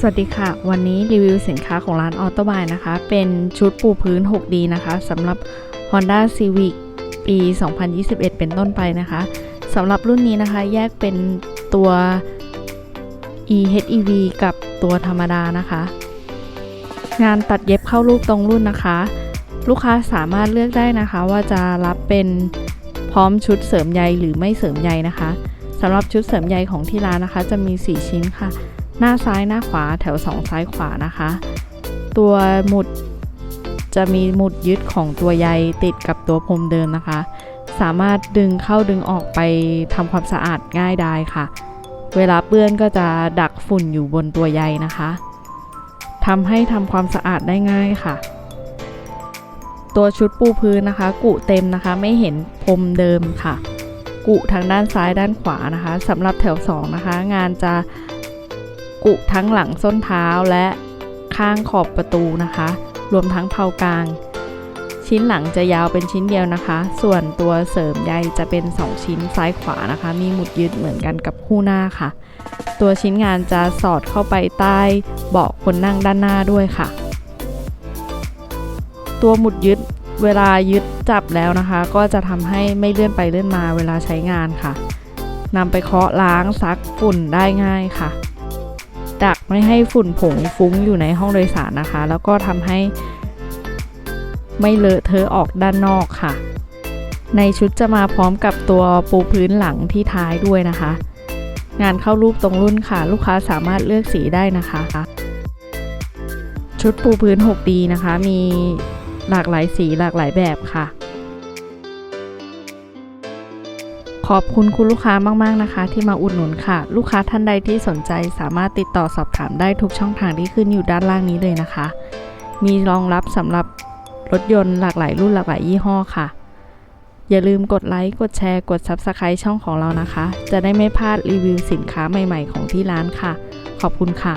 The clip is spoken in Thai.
สวัสดีค่ะ วันนี้รีวิวสินค้าของร้านออโตบายนะคะ เป็นชุดปูพื้น 6D นะคะสำหรับ Honda Civic ปี 2021 เป็นต้นไปนะคะสำหรับรุ่นนี้นะคะแยกเป็นตัว eHEV กับตัวธรรมดานะคะ งานตัดเย็บเข้ารูปตรงรุ่นนะคะ ลูกค้าสามารถเลือกได้นะคะว่าจะรับเป็นพร้อมชุดเสริมใยหรือไม่เสริมใยนะคะสำหรับชุดเสริมใยของที่ร้านนะคะ จะมี 4 ชิ้นค่ะ หน้าซ้ายหน้าขวาแถว 2 ซ้ายขวานะคะ ตัวหมุดจะมีหมุดยึดของตัวใยติดกับตัวพรมเดิมนะคะ สามารถดึงเข้าดึงออกไปทำความสะอาดง่ายได้ค่ะ เวลาเปื้อนก็จะดักฝุ่นอยู่บนตัวใยนะคะทำให้ทำความสะอาดได้ง่ายค่ะ ตัวชุดปูพื้นนะคะ กุเต็มนะคะไม่เห็นพรมเดิมค่ะ กุทางด้านซ้ายด้านขวานะคะสำหรับแถว 2 นะคะ งานจะ กุทั้งหลังส้นเท้าและข้างขอบประตูนะคะ รวมทั้งเพากลาง ชิ้นหลังจะยาวเป็นชิ้นเดียวนะคะ ส่วนตัวเสริมใยจะเป็น 2 ชิ้นซ้ายขวานะคะ มีหมุดยึดเหมือนกันกับคู่หน้าค่ะ ตัวชิ้นงานจะสอดเข้าไปใต้เบาะคนนั่งด้านหน้าด้วยค่ะ ตัวหมุดยึดเวลายึดจับแล้วนะคะ ก็จะทำให้ไม่เลื่อนไปเลื่อนมาเวลาใช้งานค่ะนำไปเคาะล้างซักฝุ่นได้ง่ายค่ะ ไม่ให้ฝุ่นผงฟุ้งอยู่ในห้องโดยสารนะคะ แล้วก็ทำให้ไม่เลอะเทอะออกด้านนอกค่ะ ในชุดจะมาพร้อมกับตัวปูพื้นหลังที่ท้ายด้วยนะคะ งานเข้ารูปตรงรุ่นค่ะ ลูกค้าสามารถเลือกสีได้นะคะ ชุดปูพื้น 6D นะคะ มีหลากหลายสีหลากหลายแบบค่ะ ขอบคุณคุณลูกค้ามาก ๆ นะคะ ที่มาอุดหนุนค่ะ ลูกค้าท่านใดที่สนใจสามารถติดต่อสอบถามได้ทุกช่องทางที่ขึ้นอยู่ด้านล่างนี้เลยนะคะ มีรองรับสำหรับรถยนต์หลากหลายรุ่นหลากหลายยี่ห้อค่ะ อย่าลืมกดไลค์ กดแชร์ กด Subscribe ช่องของเรานะคะ จะได้ไม่พลาดรีวิวสินค้าใหม่ ๆ ของที่ร้านค่ะ ขอบคุณค่ะ